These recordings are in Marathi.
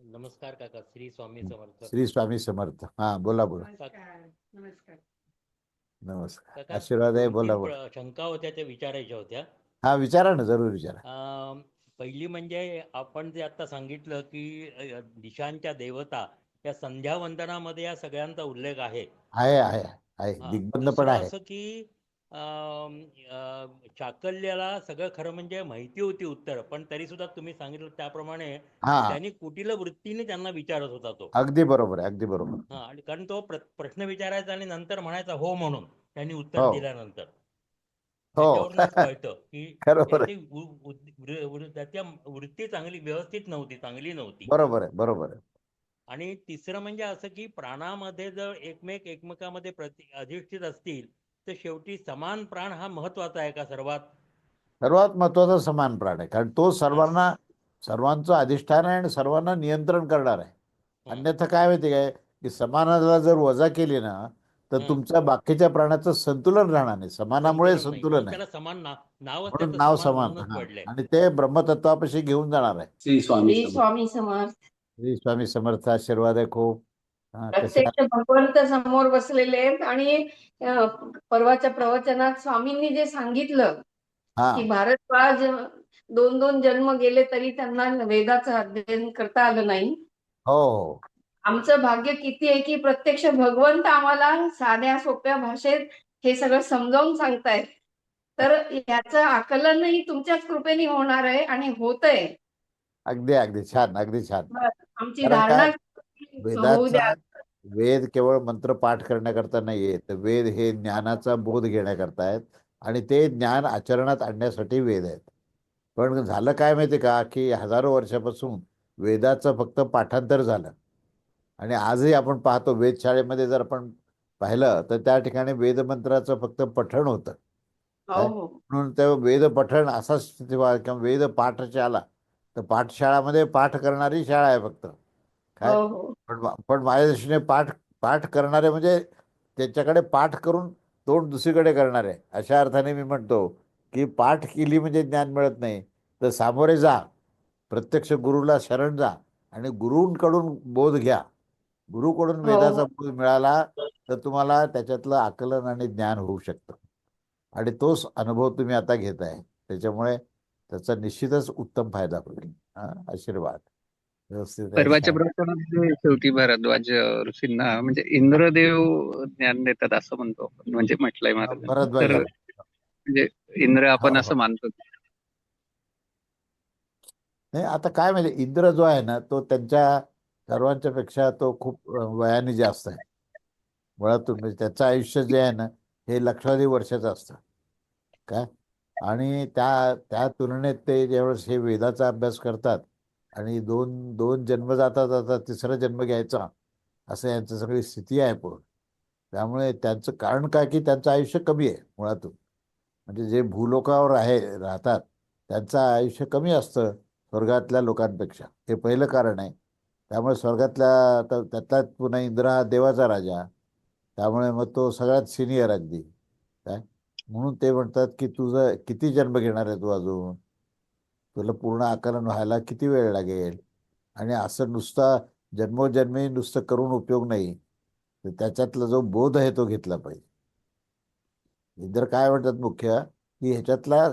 नमस्कार काका श्री स्वामी समर्थ. श्री स्वामी समर्थ. हा बोला बोला. नमस्कार नमस्कार. नमस्कार. काका, आशीर्वाद आहे बोला बोला. शंका होत्या त्या विचारायच्या होत्या. हा विचारा ना जरूर विचारा. अं, पहिली म्हणजे आपण जे आता सांगितलं की अ, दिशांच्या देवता या संध्या वंदनामध्ये या सगळ्यांचा उल्लेख आहे. आहे आहे आहे. हा, दिग्बंध पण दुसरं आहे. असं की चाकल्याला सगळं खरं म्हणजे माहिती होती उत्तर पण तरी सुद्धा तुम्ही सांगितलं त्याप्रमाणे त्यांनी कुटील वृत्तीने त्यांना विचारत होता तो. अगदी बरोबर अगदी बरोबर. हा आणि कारण तो प्र- प्रश्न विचारायचा आणि नंतर म्हणायचा हो म्हणून त्यांनी उत्तर हो. दिल्यानंतर. हो. कळतं की त्याच्या वृत्ती चांगली व्यवस्थित नव्हती चांगली नव्हती. बरोबर आहे बरोबर आहे. आणि तिसरं म्हणजे असं की प्राणामध्ये जर एकमेक एकमेकामध्ये प्रति अधिष्ठित असतील तर शेवटी समान प्राण हा महत्त्वाचा आहे का सर्वात? सर्वात महत्त्वाचा समान प्राण आहे. कारण तो सर्वांना सर्वांचं अधिष्ठान आहे आणि सर्वांना नियंत्रण करणार आहे. हं. अन्यथा काय माहिती काय? की समानाला जर वजा केली ना तर. तुमच्या बाकीच्या प्राण्याचं संतुलन राहणार नाही. समानामुळे संतुलन आहे. त्याला समान ना- नावच म्हणून नाव समान आणि ते ब्रह्मतत्वापाशी घेऊन जाणार आहे. श्री स्वामी समर्थ. स्वामी समर्थ. श्री स्वामी समर्थ आशीर्वाद आहे खूप. हा, प्रत्यक्ष भगवंत समोर बसलेले आहेत आणि परवाच्या प्रवचनात स्वामींनी जे सांगितलं की भारद्वाज दोन दोन जन्म गेले तरी त्यांना वेदाचं अध्ययन करता आलं नाही. हो. आमचं भाग्य किती आहे की प्रत्यक्ष भगवंत आम्हाला साध्या सोप्या भाषेत हे सगळं समजावून सांगतायत. तर याचं आकलनही तुमच्याच कृपेने होणार आहे आणि होतंय. अगदी अगदी छान अगदी छान. आमची? धारणा वेदाचा वेद केवळ मंत्र पाठ करण्याकरता नाहीये तर वेद हे ज्ञानाचा बोध घेण्याकरता आहेत आणि ते ज्ञान आचरणात आणण्यासाठी वेद आहेत. पण झालं काय माहिती का की हजारो वर्षापासून वेदाचं फक्त पाठांतर झालं. आणि आजही आपण पाहतो वेधशाळेमध्ये जर आपण पाहिलं तर त्या ठिकाणी वेदमंत्राचं फक्त पठण होतं. हो हो. म्हणून ते वेद पठण असा स्थिती वा- किंवा वेद पाठशाळा तर पाठशाळामध्ये पाठ करणारी शाळा आहे फक्त. काय? हो हो. पण मा- पण माझ्या दृष्टीने पाठ पाठ करणारे म्हणजे त्याच्याकडे पाठ करून तोंड दुसरीकडे करणारे. अशा अर्थाने मी म्हणतो की पाठ केली म्हणजे ज्ञान मिळत नाही. तर सामोरे जा. प्रत्यक्ष गुरुला शरण जा आणि गुरूंकडून बोध घ्या. गुरुकडून हो, वेदाचा. बोध मिळाला तर तुम्हाला त्याच्यातलं आकलन आणि ज्ञान होऊ शकतं. आणि तोच अनुभव तुम्ही आता घेताय. त्याच्यामुळे त्याचा निश्चितच उत्तम फायदा होईल. हा, आशीर्वाद. व्यवस्थित. परवाच्या प्रवचनामध्ये शेवटी भारद्वाज ऋषींना म्हणजे इंद्रदेव ज्ञान देतात असं म्हणतो आपण म्हणजे म्हटलंय महाराज म्हणजे इंद्र आपण असं. मानतो. नाही आता काय म्हणजे इंद्र जो आहे ना तो त्यांच्या सर्वांच्या पेक्षा तो खूप वयाने जास्त आहे. मुळातून म्हणजे त्याचं आयुष्य जे आहे ना हे लक्षावधी वर्षाचं असतं. काय? आणि त्या त्या तुलनेत ते ज्यावेळेस हे वेदाचा अभ्यास करतात आणि दोन दोन जन्म जाता जाता तिसरा जन्म घ्यायचा असं यांचं सगळी स्थिती आहे पूर्ण. त्यामुळे त्यांचं कारण काय की त्यांचं आयुष्य कमी आहे मुळातून. म्हणजे जे भूलोकावर आहे राहतात त्यांचं आयुष्य कमी असतं स्वर्गातल्या लोकांपेक्षा. हे पहिलं कारण आहे. त्यामुळे स्वर्गातल्या आता त्यातला पुन्हा इंद्रा हा देवाचा राजा. त्यामुळे मग तो सगळ्यात सिनियर अगदी. काय? म्हणून ते म्हणतात की तुझं किती जन्म घेणार आहे तू अजून? त्याला पूर्ण आकलन व्हायला किती वेळ लागेल? आणि असं नुसता जन्मोजन्मी नुसतं करून उपयोग नाही. तर त्याच्यातला जो बोध आहे तो घेतला पाहिजे. इंद्र काय म्हणतात मुख्य? की ह्याच्यातला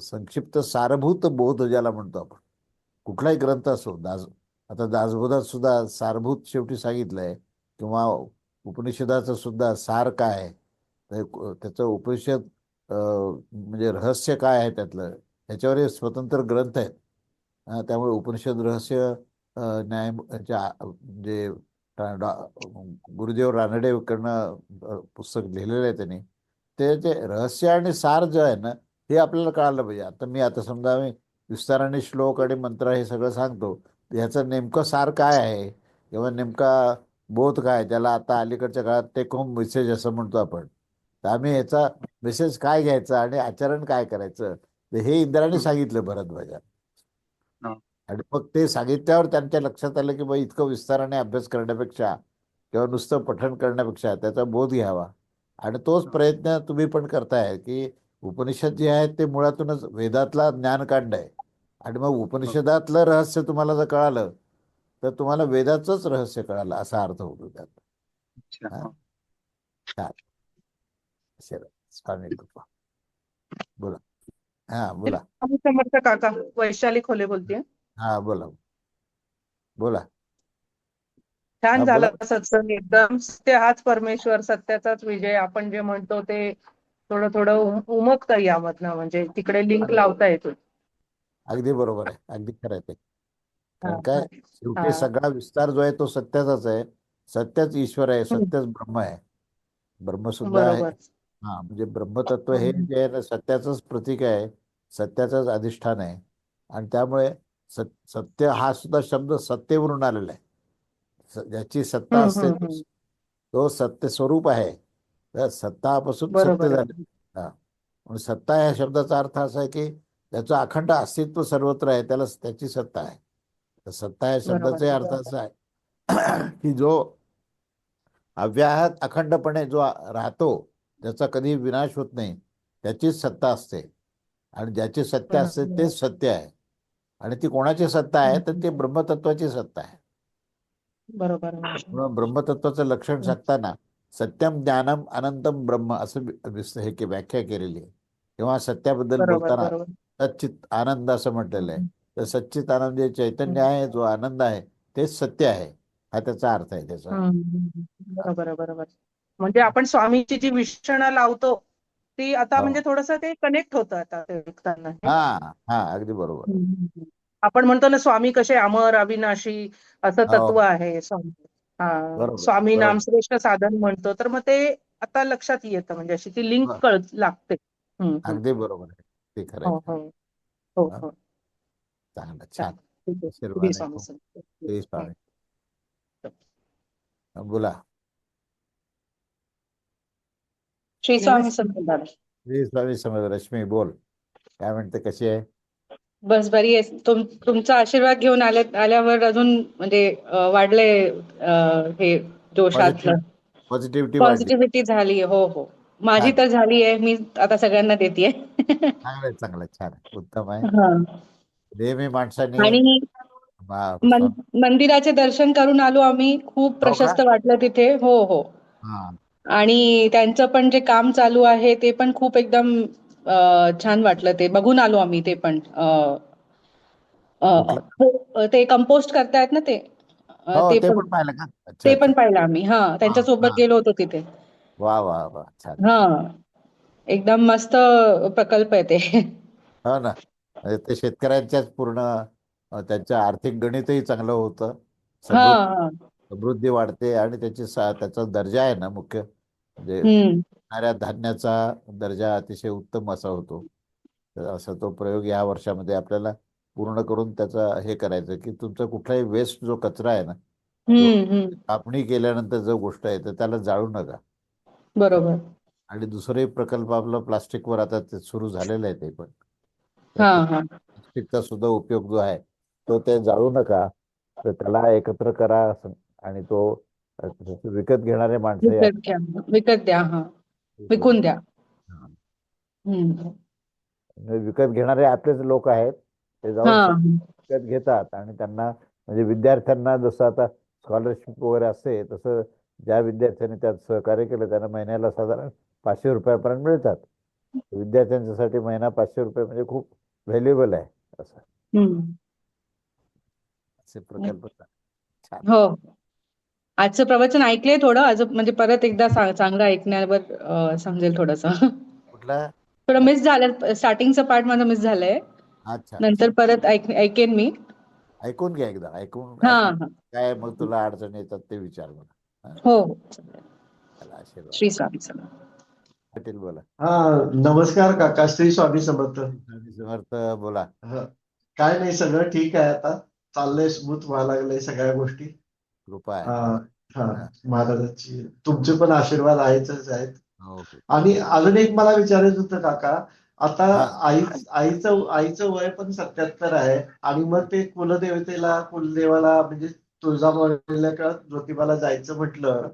संक्षिप्त सारभूत बोध ज्याला म्हणतो आपण. कुठलाही ग्रंथ असो दास आता दासबोधात सुद्धा सारभूत शेवटी सांगितलंय किंवा उपनिषदाचं सुद्धा सार काय आहे? त्याचं उपनिषद म्हणजे रहस्य काय आहे त्यातलं? ह्याच्यावर हे स्वतंत्र ग्रंथ आहेत. त्यामुळे उपनिषद रहस्य न्याय जे गुरुदेव रानडेकडनं पुस्तक लिहिलेलं आहे त्यांनी ते जे रहस्य आणि सार जे आहे ना हे आपल्याला कळालं पाहिजे. आता मी आता समजा मी विस्ताराने श्लोक आणि मंत्र हे सगळं सांगतो ह्याचं नेमकं सार काय आहे? किंवा नेमका बोध काय? त्याला आता अलीकडच्या काळात टेक होम मेसेज असं म्हणतो आपण. तर आम्ही ह्याचा मेसेज काय घ्यायचा आणि आचरण काय करायचं? हे इंद्राने सांगितलं हा. आणि मग ते सांगितल्यावर त्यांच्या लक्षात आलं की बा इतकं विस्ताराने अभ्यास करण्यापेक्षा किंवा नुसतं पठण करण्यापेक्षा त्याचा बोध घ्यावा. आणि तोच प्रयत्न तुम्ही पण करताय की उपनिषद जे आहेत ते मुळातूनच वेदातला ज्ञान कांड आहे. आणि मग उपनिषदातलं रहस्य तुम्हाला जर कळालं तर तुम्हाला वेदाचंच रहस्य कळालं असा अर्थ होतो त्यात. स्वामी कृपा. बोला. हा बोला. समर्थ काका वैशाली खोले बोलतेय. हा बोला. बोला. छान झालं. सत्संग एकदम. सत्य हाच परमेश्वर सत्याचाच विजय. आपण जे म्हणतो ते थोडं थोडं उम- उमगतं यामधनं. म्हणजे तिकडे लिंक लावता येतो अगदी बरोबर आहे. अगदी खरं आहे ते. कारण काय. शेवटी. सगळा विस्तार जो आहे तो सत्याचाच आहे. सत्यच ईश्वर आहे सत्यच ब्रह्म आहे. ब्रह्म सुद्धा आहे. हा म्हणजे ब्रह्मतत्व हे. जे आहे ना सत्याचंच प्रतीक आहे. सत्याचंच अधिष्ठान आहे. आणि त्यामुळे सत सत्य हा सुद्धा शब्द सत्तेवरून आलेला आहे. ज्याची सत्ता असते तो सत्य स्वरूप आहे. तर सत्तापासून सत्य. झाले. हा. म्हणून सत्ता या शब्दाचा अर्थ असा आहे की त्याचं अखंड अस्तित्व सर्वत्र आहे त्याला त्याची सत्ता आहे. तर सत्ता या शब्दाचा अर्थ. असा आहे की जो अव्याहत अखंडपणे जो राहतो ज्याचा कधी विनाश होत नाही त्याचीच सत्ता असते. आणि ज्याची सत्ता असते. तेच सत्य आहे. आणि ती कोणाची सत्ता आहे तर ती ब्रह्मतत्वाची सत्ता आहे. बरोबर ब्रह्मतत्वाचं लक्षण. सांगताना सत्यम ज्ञानम अनंतम ब्रह्म असं हे के- व्याख्या केलेली आहे. तेव्हा सत्याबद्दल बोलताना सच्चित आनंद असं म्हटलेलं आहे. तर सच्चित आनंद जे चैतन्य आहे जो आनंद आहे तेच सत्य आहे. हा त्याचा अर्थ आहे त्याचा. बरोबर बरोबर. म्हणजे आपण स्वामीची जी विशेषणं लावतो ती आता हो. म्हणजे थोडस ते कनेक्ट होतं आता ते ऐकताना हा हा अगदी बरोबर. आपण म्हणतो ना स्वामी कसे अमर अविनाशी असं हो. तत्व आहे स्वामी हा बरोबर, स्वामी बरोबर. नामश्रेष्ठ साधन म्हणतो तर मग ते आता लक्षात येतं म्हणजे अशी ती लिंक बरं. कळ लागते हम्म, हम्म. अगदी बरोबर आहे ते खरं हो आहे हो हो हा. हो चांगलं छान ठीक आहे आशीर्वाद श्री आहे स्वामी खूप. समर्थ. श्री स्वामी बोला श्री स्वामी समर्थ श्री स्वामी समर्थ रश्मी बोल. काय म्हणते कशी आहे? बस बरी आहे. तुम तुमचा आशीर्वाद घेऊन आले आल्यावर अजून म्हणजे अं, हे जोशातलं पॉझिटिव्हिटी वाढली. पॉझिटिव्हिटी झाली हो हो. माझी. तर झाली आहे. मी आता सगळ्यांना देते चांगलं चांगलं छान उत्तम आहे. नेहमी माणसाने आणि मंदिराचे दर्शन करून आलो आम्ही. खूप का? प्रशस्त वाटलं तिथे. हो हो. हा. आणि त्यांचं पण जे काम चालू आहे ते पण खूप एकदम अं, छान वाटलं ते. बघून आलो आम्ही ते पण. हो, ते कंपोस्ट करतायत ना ते? हो ते पण ते पण. पाहिलं आम्ही. हा त्यांच्या. सोबत गेलो होतो तिथे. वा वा वा. हा. एकदम मस्त प्रकल्प आहे ते. हो ना. म्हणजे ते शेतकऱ्यांच्याच पूर्ण अ, त्यांचं आर्थिक गणितही चांगलं होतं. हा समृद्धी वाढते आणि त्याची त्याचा दर्जा आहे ना मुख्य. म्हणजे धान्याचा दर्जा अतिशय उत्तम असा होतो. तर असा तो प्रयोग या वर्षामध्ये आपल्याला पूर्ण करून त्याचा हे करायचं की तुमचा कुठलाही वेस्ट जो कचरा आहे ना कापणी केल्यानंतर जो गोष्ट आहे तर त्याला जाळू नका. बरोबर. आणि दुसरंही प्रकल्प आपलं प्लास्टिकवर आता ते सुरू झालेलं आहे ते पण. हा हा. प्लास्टिकचा सुद्धा उपयोग जो आहे तो ते जाळू नका. तर त्याला एकत्र करा आणि तो विकत घेणारे माणसं विकत घ्या. विकत द्या हा. विकून द्या. हा. हम्म. म्हणजे विकत घेणारे आपलेच लोक आहेत ते जाऊन विकत घेतात आणि त्यांना म्हणजे विद्यार्थ्यांना जसं आता स्कॉलरशिप वगैरे असते तसं ज्या विद्यार्थ्यांनी त्यात सहकार्य केलं त्यांना महिन्याला साधारण पाचशे रुपयापर्यंत मिळतात. विद्यार्थ्यांच्यासाठी महिना पाचशे रुपये म्हणजे खूप व्हॅल्युएबल आहे असं. हम्म. असे प्रकल्प. छान हो. आजचं प्रवचन ऐकलंय थोडं. आज म्हणजे परत एकदा चांगलं ऐकण्यावर समजेल थोडस. कुठला? थोडं मिस झालं. स्टार्टिंगचं पार्ट माझं मिस झालंय. अच्छा. नंतर परत ऐक ऐकेन मी. ऐकून घ्या एकदा. ऐकून काय मग तुला अडचणी येतात ते विचार मला हो. श्री स्वामी समर्थ. पाटील बोला. हा नमस्कार काका. श्री स्वामी समर्थ. स्वामी समर्थ बोला. काय नाही सगळं ठीक आहे आता. चाललंय स्मूथ व्हायला लागलंय सगळ्या गोष्टी. कृपा आहे. हा हा. महाराजांची. तुमचे पण आशीर्वाद आहेतच आहेत. आणि अजून एक मला विचारायचं होतं काका. आता. आई आईचं आईचं वय पण सत्याहत्तर आहे. आणि मग ते कुलदेवतेला कुलदेवाला म्हणजे तुळजाभवानीला किंवा ज्योतिबाला जायचं म्हटलं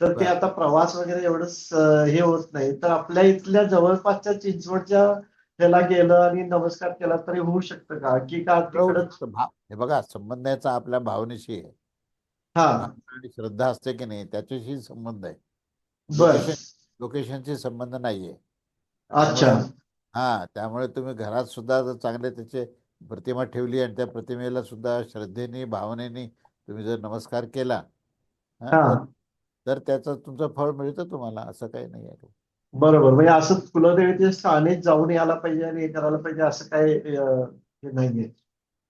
तर ते. आता प्रवास वगैरे एवढं हे होत नाही. तर आपल्या इथल्या जवळपासच्या चिंचवडच्या त्याला गेलं आणि नमस्कार केला तरी होऊ शकतं का? की का हे बघा संबंधाचा आपल्या भावनेशी आहे. हा. आणि श्रद्धा असते की नाही त्याच्याशी संबंध आहे. बर. लोकेशन लोकेशनशी संबंध नाहीये. अच्छा. हा त्यामुळे तुम्ही घरात सुद्धा जर चांगले त्याचे प्रतिमा ठेवली आणि त्या प्रतिमेला सुद्धा श्रद्धेने भावनेने तुम्ही जर नमस्कार केला हा, हा. तर- त्याचं तुमचं फळ मिळतं तुम्हाला असं काही नाही आहे. बरोबर. म्हणजे असं कुलदेवीच्या स्थानीच जाऊन यायला पाहिजे आणि हे करायला पाहिजे असं अं, हे नाहीये.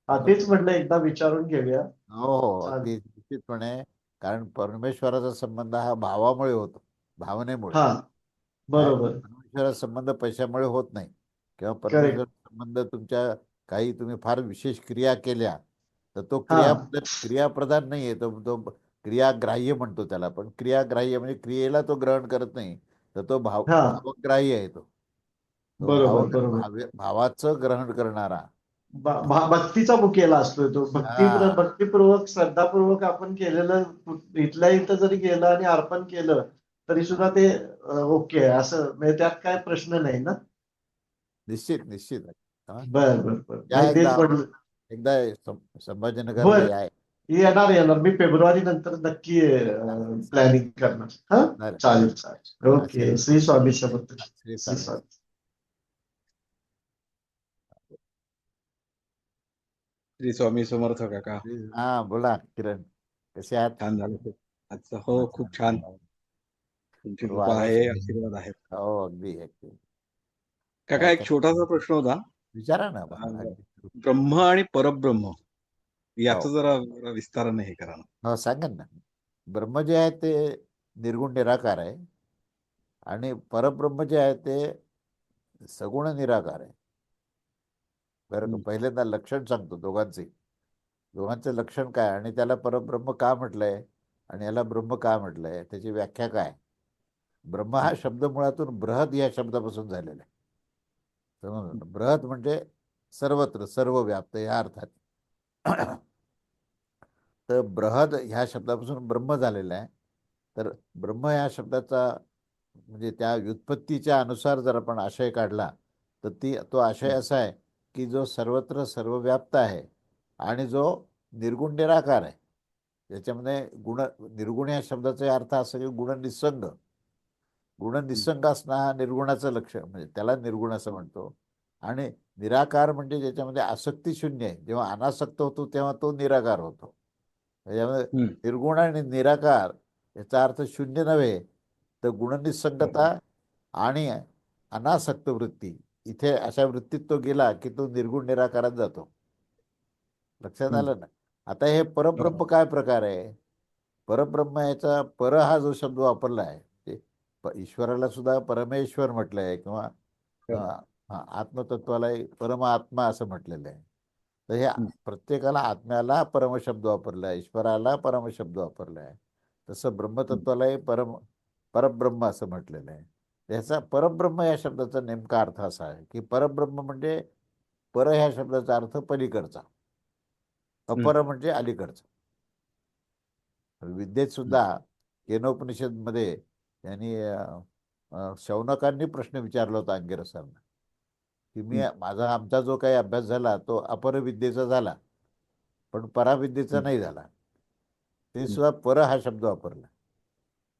हा तेच म्हटलं एकदा विचारून घेऊया. हो हो. अगदी निश्चितपणे कारण परमेश्वराचा संबंध हा भावामुळे होतो भावनेमुळे. हा बरोबर. परमेश्वराचा संबंध पैशामुळे होत नाही. किंवा परमेश्वर संबंध तुमच्या काही तुम्ही फार विशेष क्रिया केल्या तर तो. क्रिया क्रियाप्रधान नाहीये. तो तो क्रियाग्राह्य म्हणतो त्याला पण क्रियाग्राह्य म्हणजे क्रियेला तो ग्रहण करत नाही तर तो भाव. भावग्राह्य आहे तो. भावाचं ग्रहण करणारा. भक्तीचा बुकेला असतोय तो. भक्ती. भक्तीपूर्वक श्रद्धापूर्वक आपण केलेलं इथल्या इथं जरी गेलं आणि अर्पण केलं तरी सुद्धा ते ओके असं म्हणजे त्यात काय प्रश्न नाही ना? निश्चित निश्चित बर बर एकदा म्हटलं एकदा सं- संभाजीनगरला बरं. या येणार येणार. मी फेब्रुवारी नंतर नक्की प्लॅनिंग करणार. हा? चालेल. चालेल ओके. श्री स्वामी समर्थ. श्री स्वामी. श्री स्वामी समर्थ काका हा बोला किरण कसे आहात छान झालं खूप आजचं हो खूप छान तुमची वा, कृपा. आहे आशीर्वाद आहेत हो अगदी अगदी काका एक छोटासा प्रश्न होता विचारा ना बा, हा, अगदी. ब्रह्म आणि परब्रह्म याचं. जरा जरा विस्ताराने हे करा ना हो सांगेन ना ब्रह्म जे आहे ते निर्गुण निराकार आहे आणि परब्रह्म जे आहे ते सगुण निराकार आहे बरं का हम्म. पहिल्यांदा लक्षण सांगतो दोघांचे. दोघांचं लक्षण काय आणि त्याला परब्रह्म का म्हटलंय आणि याला ब्रह्म का म्हटलंय? त्याची व्याख्या काय? ब्रह्म हा शब्द मुळातून बृहद या शब्दापासून झालेला आहे. समजलं ना? बृहद म्हणजे सर्वत्र सर्व व्याप्त या अर्थात. तर बृहद ह्या शब्दापासून ब्रह्म झालेला आहे. तर ब्रह्म या शब्दाचा म्हणजे त्या व्युत्पत्तीच्या अनुसार जर आपण आशय काढला तर ती तो आशय असा आहे की जो सर्वत्र सर्वव्याप्त आहे आणि जो निर्गुण निराकार आहे. याच्यामध्ये गुण निर्गुण या शब्दाचा अर्थ असा की गुण निसंग. गुण निसंग असणं हा निर्गुणाचं लक्षण म्हणजे त्याला निर्गुण असं म्हणतो. आणि निराकार म्हणजे ज्याच्यामध्ये आसक्ती शून्य आहे. जेव्हा अनासक्त होतो तेव्हा तो निराकार होतो. त्याच्यामध्ये. निर्गुण आणि निराकार याचा अर्थ शून्य नव्हे तर गुणनिसंगता आणि अनासक्त वृत्ती. इथे अशा वृत्तीत तो गेला की तो निर्गुण निराकारात जातो. लक्षात. आलं ना? आता हे परब्रह्म काय प्रकार आहे? परब्रह्म याचा पर हा जो शब्द वापरला आहे ते ईश्वराला सुद्धा परमेश्वर म्हटलं आहे किंवा हो. आत्मतत्वाला परमात्मा असं म्हटलेलं आहे. तर हे. प्रत्येकाला आत्म्याला परमशब्द वापरला आहे ईश्वराला परमशब्द वापरला आहे. तसं ब्रह्मतत्वालाही परम परब्रह्म असं म्हटलेलं आहे. त्याचा परब्रह्म या शब्दाचा नेमका अर्थ असा आहे की परब्रह्म म्हणजे पर ह्या शब्दाचा अर्थ पलीकडचा. अपर म्हणजे अलीकडचा. विद्येत सुद्धा केनोपनिषदमध्ये त्यांनी अं, अं, शौनकांनी प्रश्न विचारला होता अंगिरसांना की मी माझा आमचा जो काही अभ्यास झाला तो अपर विद्येचा झाला पण पराविद्येचा. नाही झाला. ते सुद्धा पर हा शब्द वापरला.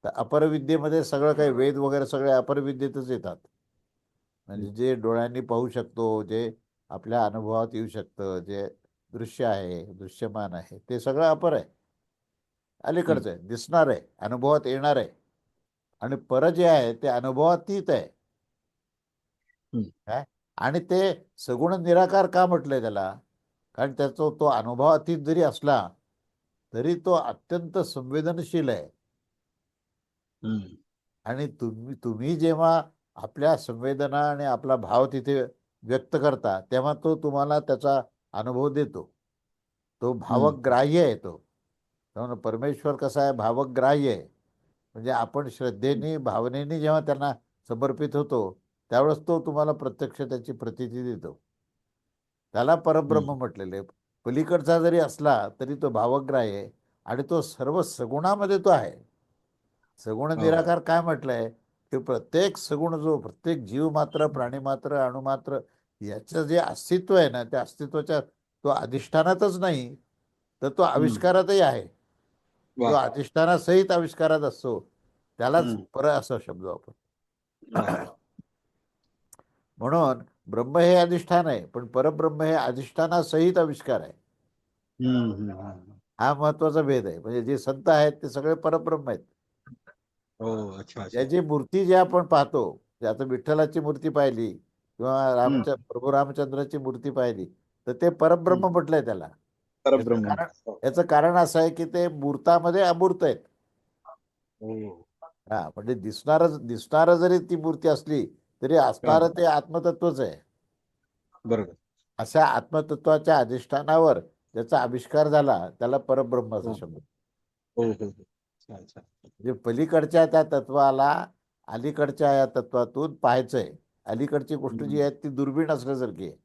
तर अपर विद्येमध्ये सगळं काही वेद वगैरे सगळे अपर विद्येतच येतात. म्हणजे जे डोळ्यांनी पाहू शकतो जे आपल्या अनुभवात येऊ शकतं जे दृश्य आहे दृश्यमान आहे ते सगळं अपर आहे. अलीकडचं आहे दिसणार आहे अनुभवात येणार आहे. आणि पर जे आहे ते अनुभवातीत आहे. काय? आणि ते सगुण निराकार का म्हटलंय त्याला? कारण त्याचा तो अनुभवातीत जरी असला तरी तो अत्यंत संवेदनशील आहे. आणि तुम्ही तुम्ही जेव्हा आपल्या संवेदना आणि आपला भाव तिथे व्यक्त करता तेव्हा तो तुम्हाला त्याचा अनुभव देतो. तो भावग्राह्य आहे तो. त्यामुळे परमेश्वर कसा आहे? भावग्राह्य आहे. म्हणजे आपण श्रद्धेने भावनेने जेव्हा त्यांना समर्पित होतो त्यावेळेस तो तुम्हाला प्रत्यक्ष त्याची प्रतीती देतो. त्याला परब्रह्म म्हटलेले. पलीकडचा जरी असला तरी तो भावग्राह्य आहे आणि तो सर्व सगुणामध्ये तो आहे. सगुण हो. निराकार काय म्हटलंय? की प्रत्येक सगुण जो प्रत्येक जीव मात्र प्राणी मात्र अणुमात्र याचं जे अस्तित्व आहे ना त्या अस्तित्वाच्या तो अधिष्ठानातच नाही तर तो आविष्कारातही आहे. तो अधिष्ठानासहित आविष्कारात असतो. त्यालाच. पर असा शब्द वापर वा. म्हणून ब्रह्म हे अधिष्ठान आहे पण परब्रह्म हे अधिष्ठानासहित आविष्कार आहे. हा. महत्त्वाचा भेद आहे. म्हणजे जे संत आहेत ते सगळे परब्रह्म आहेत. हो अच्छा त्याची मूर्ती जे आपण पाहतो आता विठ्ठलाची मूर्ती पाहिली किंवा रामच प्रभू रामचंद्राची मूर्ती पाहिली तर ते परब्रह्म. म्हटलंय त्याला. परब्रह्म. हो. याचं कारण असं आहे की ते मूर्तामध्ये अमूर्त आहेत. हो. हा म्हणजे दिसणार दिसणार जरी ती मूर्ती असली तरी असणारं ते आत्मतत्वच आहे. बरोबर. अशा आत्मतत्वाच्या अधिष्ठानावर ज्याचा आविष्कार झाला त्याला परब्रह्म असा हो. शब्द. अच्छा. म्हणजे पलीकडच्या त्या तत्वाला अलीकडच्या या तत्वातून पाहायचंय. अलीकडची गोष्ट जी आहे ती दुर्बीण असल्यासारखी आहे.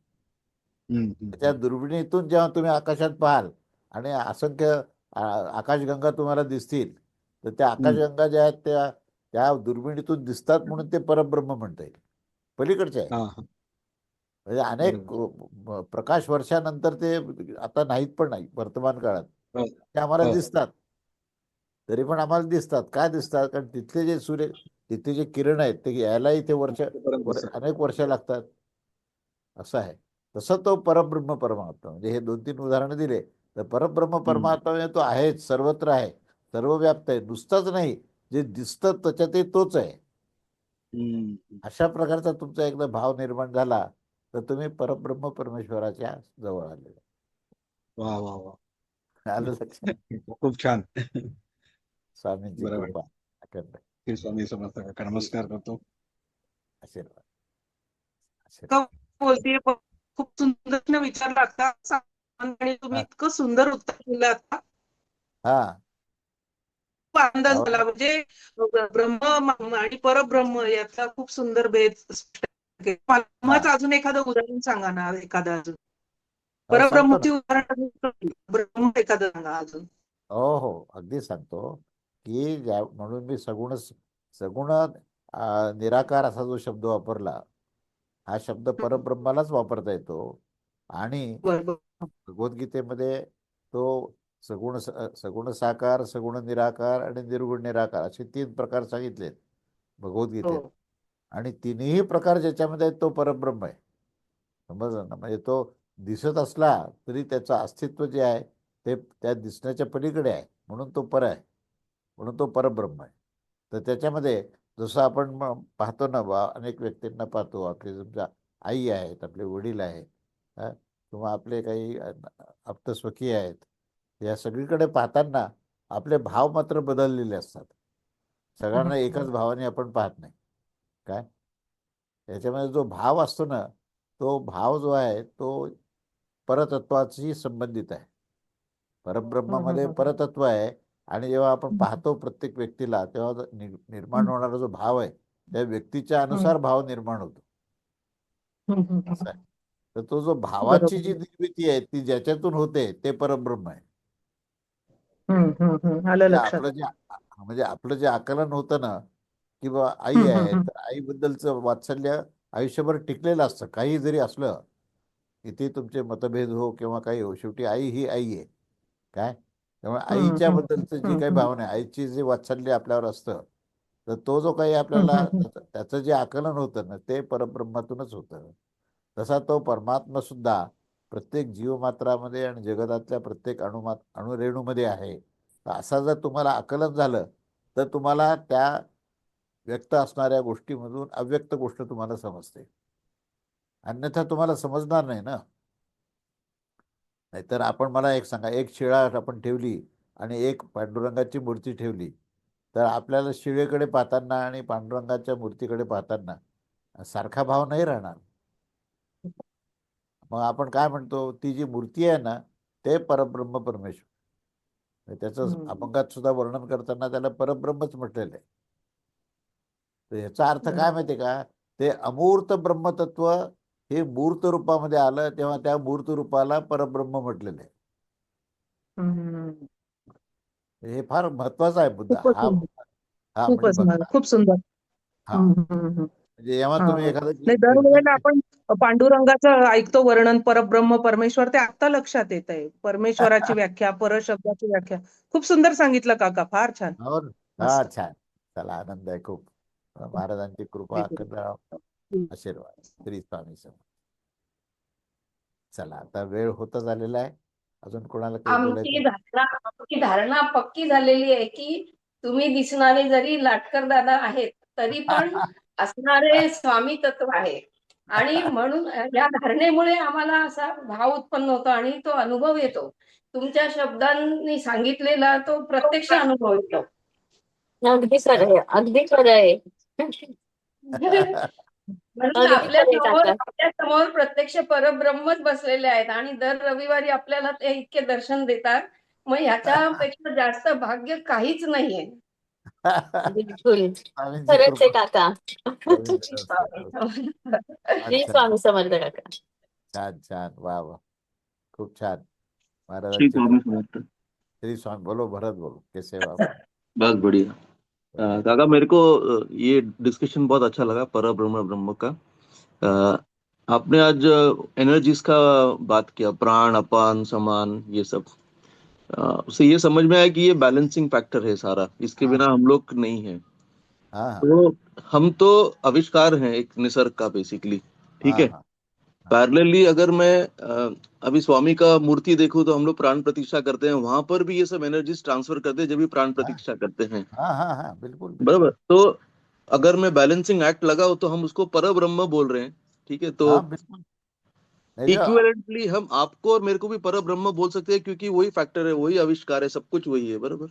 त्या दुर्बिणीतून जेव्हा तुम्ही आकाशात पाहाल आणि असंख्य आकाशगंगा तुम्हाला दिसतील तर त्या आकाशगंगा ज्या आहेत त्या त्या दुर्बिणीतून दिसतात म्हणून ते परब्रह्म म्हणता येईल. पलीकडचे आहे. म्हणजे अनेक प्रकाश वर्षानंतर ते आता नाहीत पण नाही वर्तमान काळात. हो. ते आम्हाला हो. दिसतात. तरी पण आम्हाला दिसतात. काय दिसतात? कारण तिथले जे सूर्य तिथले जे किरण आहेत ते यायलाही ते वर्ष अनेक वर्ष लागतात. असं आहे. तसं तो परब्रह्म परमात्मा म्हणजे हे दोन तीन उदाहरणं दिले. तर परब्रह्म परमात्मा म्हणजे तो आहेच सर्वत्र आहे सर्वव्याप्त आहे नुसताच नाही. जे दिसतं त्याच्यातही तोच आहे. अशा प्रकारचा तुमचा एकदा भाव निर्माण झाला तर तुम्ही परब्रह्म परमेश्वराच्या जवळ आले वा वा वा. आलं खूप छान. स्वामींची बरोबर. कृपा अखंड. स्वामी समर्थ काका. नमस्कार करतो. आशीर्वाद. आशीर्वाद. बोलतीये खूप सुंदर विचार लागतात आणि तुम्ही हा. इतकं सुंदर उत्तर दिलं आता. हा. खूप आनंद हो. झाला. म्हणजे ब्रह्म म- आणि परब्रह्म याचा खूप सुंदर भेद स्पष्ट केला. मला मग अजून एखादं उदाहरण सांगा ना एखादं अजून. हो, सांगतो परब्रह्मची. उदाहरण अजून ब्रह्म एखादं सांगा अजून. हो हो. अगदी सांगतो. की ज्या म्हणून मी सगुण सगुण निराकार असा जो शब्द वापरला हा शब्द परब्रह्मालाच वापरता येतो. आणि भगवद्गीतेमध्ये तो सगुण सगुण साकार सगुण निराकार आणि निर्गुण निराकार असे तीन प्रकार सांगितलेत भगवद्गीतेत. हो. आणि तिन्ही प्रकार ज्याच्यामध्ये आहेत तो परब्रह्म आहे. समजलं ना? म्हणजे तो दिसत असला तरी त्याचं अस्तित्व जे आहे ते त्या दिसण्याच्या पलीकडे आहे म्हणून तो पर आहे. म्हणून तो परब्रह्म आहे. तर त्याच्यामध्ये जसं आपण पाहतो ना बा अनेक व्यक्तींना पाहतो आपले समजा आई आहेत आपले वडील आहेत हा, किंवा आपले काही अ, आप्तस्वकीय आहेत या सगळीकडे पाहताना आपले भाव मात्र बदललेले असतात. सगळ्यांना एकाच भावाने आपण पाहत नाही. काय? याच्यामध्ये जो भाव असतो ना तो भाव जो आहे तो परतत्वाशी संबंधित आहे. परब्रह्मामध्ये हम्म. परतत्व आहे आणि जेव्हा आपण पाहतो प्रत्येक व्यक्तीला तेव्हा निर्माण होणारा जो भाव आहे त्या व्यक्तीच्या अनुसार भाव निर्माण होतो. तर तो जो भावाची जी. निर्मिती आहे ती ज्याच्यातून होते ते परब्रह्म आहे. म्हणजे आपलं जे म्हणजे आपलं जे आकलन होतं ना की बा आई आहे तर आईबद्दलचं वात्सल्य आयुष्यभर टिकलेलं असतं. काही जरी असलं किती तुमचे मतभेद हो किंवा काही हो शेवटी आई ही आई आहे. काय? त्यामुळे आईच्या बद्दलचं जी काही. भावना आहे आईची जे वात्सल्य आपल्यावर असतं तर तो जो काही आपल्याला. त्याचं त्याचं जे आकलन होतं ना ते परब्रह्मातूनच होतं. तसा तो परमात्मा सुद्धा प्रत्येक जीवमात्रामध्ये आणि जगतातल्या प्रत्येक अणुमात अणुरेणूमध्ये आहे. तर असा जर तुम्हाला आकलन झालं तर तुम्हाला त्या व्यक्त असणाऱ्या गोष्टीमधून अव्यक्त गोष्ट तुम्हाला समजते. अन्यथा तुम्हाला समजणार नाही ना. नाहीतर आपण मला एक सांगा एक शिळा आपण ठेवली आणि एक पांडुरंगाची मूर्ती ठेवली तर आपल्याला शिळेकडे पाहताना आणि पांडुरंगाच्या मूर्तीकडे पाहताना सारखा भाव नाही राहणार. मग आपण काय म्हणतो ती जी मूर्ती आहे ना ते परब्रह्म परमेश्वर. म्हणजे त्याचं. अभंगात सुद्धा वर्णन करताना त्याला परब्रह्मच म्हटलेलं आहे. तर याचा अर्थ काय माहितीये का ते अमूर्त ब्रह्मतत्व हे मूर्त रूपामध्ये आलं तेव्हा त्या मूर्त रूपाला परब्रह्म म्हटलेलं. आहे. हे फार महत्वाचं आहे खूपच हा. हा म्हणजे खूप सुंदर. हा. म्हणजे दरवेळेला आपण पांडुरंगाचं ऐकतो वर्णन परब्रह्म परमेश्वर ते आत्ता लक्षात येत आहे. परमेश्वराची व्याख्या परशब्दाची व्याख्या. खूप सुंदर सांगितलं काका. फार छान. हो. छान. चला आनंद आहे खूप. महाराजांची कृपा आशीर्वाद. श्री स्वामी समर्थ. चला आता वेळ होतच आलेला आहे. अजून कोणाला काही आमची बोलायचं? धारणा आमची धारणा पक्की झालेली आहे की तुम्ही दिसणारे जरी लाटकर दादा आहेत तरी पण असणारे स्वामी तत्व आहे. आणि म्हणून या धारणेमुळे आम्हाला असा भाव उत्पन्न होतो आणि तो अनुभव येतो. तुमच्या शब्दांनी सांगितलेला तो प्रत्यक्ष अनुभव येतो. अगदी खरं आहे. अगदी खरं आहे. म्हणून आपल्यासमोर काका. आपल्यासमोर प्रत्यक्ष परब्रह्मच बसलेले आहेत आणि दर रविवारी आपल्याला ते इतके दर्शन देतात. मग ह्याच्यापेक्षा जास्त भाग्य काहीच नाहीये. बिलकुल. खरंच आहे. काका. श्री. स्वामी समर्थ काका. छान छान. वा वा. खूप छान. श्री महाराजांची स्वामी समर्थ. श्री स्वामी बोलो भरत बोलो. कैसे हो बस बढ़िया. काका मेरे को ये डिस्कशन बहुत अच्छा लगा पर ब्रह्म ब्रह्म का। आपने आज एनर्जीज का बात किया प्राण अपान समान ये सब। उससे ये समझ में आया कि ये बैलेंसिंग फैक्टर है सारा इसके हाँ। बिना हम लोग नहीं है। हाँ हाँ। तो हम तो आविष्कार हैं एक निसर्ग का बेसिकली ठीक है? हाँ, पैरेलली अगर मैं अभी स्वामी का मूर्ति देखूँ तो हम लोग प्राण प्रतीक्षा करते हैं। वहाँ पर भी ये सब एनर्जीज ट्रांसफ़र करते हैं जब भी प्राण प्रतिष्ठा करते हैं। हाँ हाँ हाँ बिल्कुल। बराबर? तो अगर मैं बैलेंसिंग एक्ट लगाओ तो हम उसको पर ब्रह्म बोल रहे हैं ठीक है? तो हाँ जो इक्विवेलेंटली हम आपको और मेरे को भी पर ब्रह्म बोल सकते हैं क्योंकि वही फैक्टर है वही आविष्कार है सब कुछ वही है बराबर?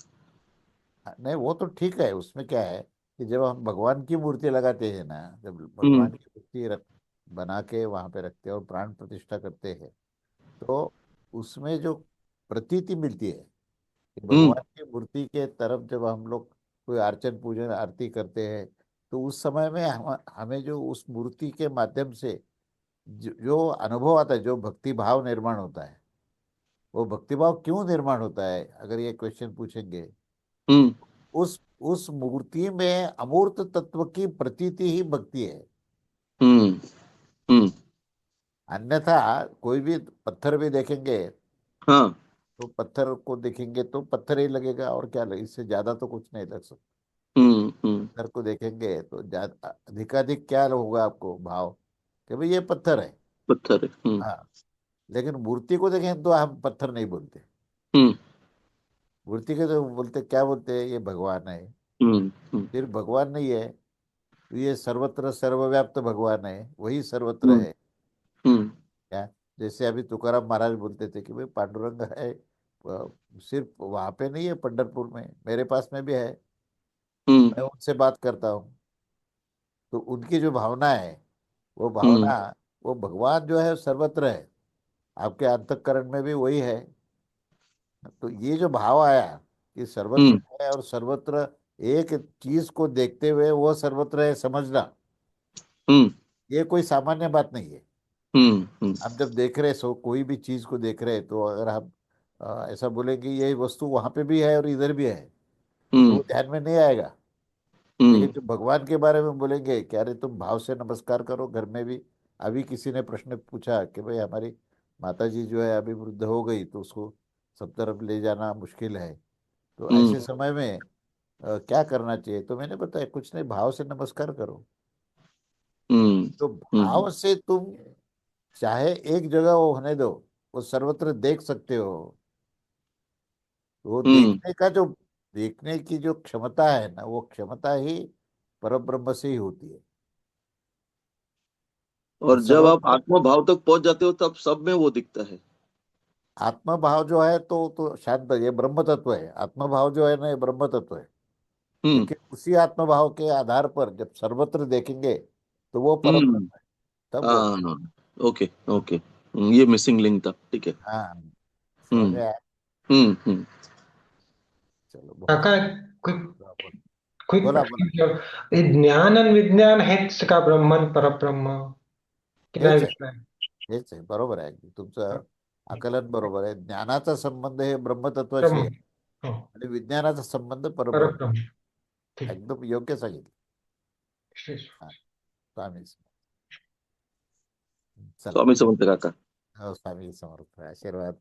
हाँ, नहीं वो तो ठीक है उसमें क्या है कि जब हम भगवान की मूर्ति लगाते हैं ना जब भगवान की मूर्ति रख बना के वहाँ पे रखते हैं और प्राण प्रतिष्ठा करते हैं। तो उसमें जो प्रतीति मिलती है कि भगवान की मूर्ति के तरफ़ जब हम लोग कोई अर्चन पूजन आरती करते हैं तो उस समय में हम हमें जो उस मूर्ति के माध्यम से जो, अनुभव आता है जो भक्ति भाव निर्माण होता है वो भक्ति भाव क्यों निर्माण होता है अगर ये क्वेश्चन पूछेंगे? हम्म। उस उस मूर्ति में अमूर्त तत्व की प्रतीति ही भक्ति है। हम्म हम्म। अन्यथा कोई भी पत्थर भी देखेंगे हाँ। तो पत्थर को देखेंगे तो पत्थर ही लगेगा और क्या लगे इससे ज़्यादा तो कुछ नहीं लग सकता। हम्म हम्म। पत्थर को देखेंगे तो अधिकाधिक क्या होगा आपको भाव? कि भाई ये पत्थर है। पत्थर है हम्म। हाँ लेकिन मूर्ति को देखें तो हम पत्थर नहीं बोलते। हम्म। मूर्ति के तो बोलते क्या बोलते हैं ये भगवान है। फिर भगवान नहीं है तो ये सर्वत्र सर्वव्याप्त भगवान है वही सर्वत्र। है। हम्म. जैसे अभी तुकाराम महाराज बोलते थे कि भाई पांडुरंग है सिर्फ़ वहाँ पे नहीं है पंडरपुर में मेरे पास में भी है। हम्म. मैं उनसे बात करता हूँ। तो उनकी जो भावना है वो भावना वो भगवान जो है सर्वत्र है। आपके अंतःकरण में भी वही है। तो ये जो भाव आया कि सर्वत्र हम्म। है और सर्वत्र एक चीज़ को देखते हुए वो सर्वत्र है समझना। हम्म. ये कोई सामान्य बात नहीं है। हम्म हम्म। जब देख रहे सो कोई भी चीज़ को देख रहे तो अगर हम अ, ऐसा बोलेंगे ये वस्तु वहाँ पे भी है और इधर भी है तो हम्म ध्यान में नहीं आएगा। लेकिन जो भगवान के बारे में बोलेंगे कि अरे तुम भाव से नमस्कार करो घर में भी अभी किसी ने प्रश्न पूछा कि भाई हमारी माता जी जो है अभी वृद्ध हो गई तो उसको सब तरफ़ ले जाना मुश्किल है। तो। ऐसे समय में अ, क्या करना चाहिए? तो मैंने बताया कुछ नहीं भाव से नमस्कार करो। तो भाव से तुम चाहे एक जगह वो होने दो वो सर्वत्र देख सकते हो। वो हम्म। देखने का जो देखने की जो क्षमता है ना वो क्षमता ही परब्रह्म से ही होती है। और जब आप सर्वत्र- आत्मा भाव तक पहुँच जाते हो तब सब में वो दिखता है। आत्म भाव जो है तो तो शांत ये ब्रह्म तत्व है। आत्म भाव जो है ना ये ब्रह्म तत्व है। हम्म। लेकिन उसी आत्म भाव के आधार पर जब सर्वत्र देखेंगे तो वो परब्रह्म हम्म। है। तब वो हाँ। ओके ओके हम्म, ये मिसिंग लिंक था ठीक है। हाँ। हम्म। चलो काका क्विक क्विक हे ज्ञान आणि विज्ञान हेच का ब्रह्मन परब्रह्म। की हेच नाही आहे. विषय? हेच आहे बरोबर आहे अगदी तुमचं आकलन बरोबर आहे। ज्ञानाचा संबंध हे ब्रह्मतत्वाशी ब्रह्म आहे. हो। आणि विज्ञानाचा संबंध परब्रह्म. परब्रह्म. ठीक. एकदम योग्य सांगितलं. श्री स्वामी. स्वामी समर्थ. चला. स्वामी समर्थ काका. हो स्वामी समर्थ. आशीर्वाद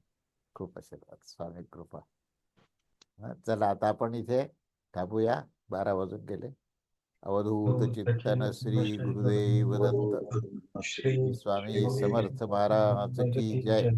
खूप आशीर्वाद. स्वामी कृपा. हा, चला आता आपण इथे थांबूया. बारा वाजून गेले. अवधूत चिंतन श्री गुरुदेव दत्त श्री स्वामी समर्थ महाराज की जय.